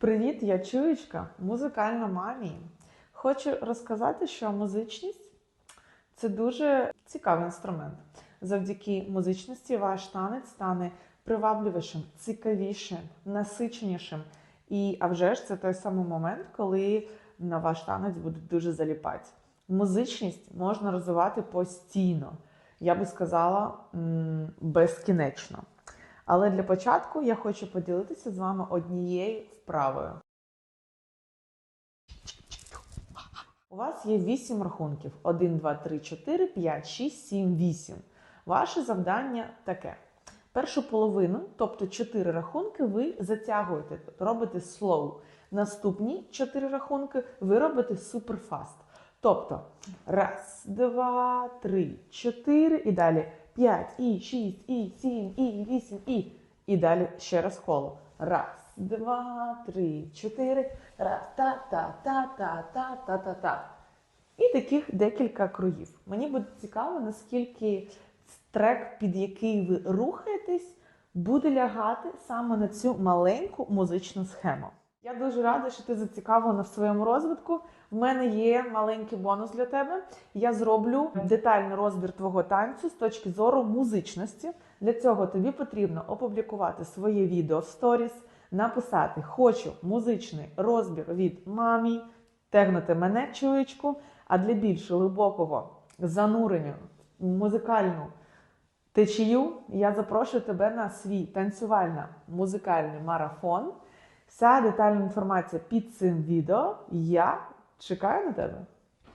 Привіт, я чуєчка, музикальна мамі. Хочу розказати, що музичність це дуже цікавий інструмент. Завдяки музичності ваш танець стане привабливішим, цікавішим, насиченішим. І а вже ж це той самий момент, коли на ваш танець буде дуже заліпати. Музичність можна розвивати постійно. Я би сказала безкінечно. Але для початку я хочу поділитися з вами однією вправою. У вас є 8 рахунків: 1, 2, 3, 4, 5, 6, 7, 8. Ваше завдання таке. Першу половину, тобто 4 рахунки, ви затягуєте, робите slow. Наступні 4 рахунки ви робите суперфаст. Тобто раз, два, три, чотири і далі 5, і 6, і 7, і 8, і. І далі ще раз коло. Раз, два, три, чотири. Раз, та-та-та-та-та-та-та-та. І таких декілька кругів. Мені буде цікаво, наскільки трек, під який ви рухаєтесь, буде лягати саме на цю маленьку музичну схему. Я дуже рада, що ти зацікавлена в своєму розвитку. В мене є маленький бонус для тебе. Я зроблю детальний розбір твого танцю з точки зору музичності. Для цього тобі потрібно опублікувати своє відео в сторіс, написати Хочу музичний розбір від мамі, тегнути мене чуєчку. А для більш глибокого занурення в музикальну течію я запрошую тебе на свій танцювально-музикальний марафон. Вся детальна інформація під цим відео. Я чекаю на тебе.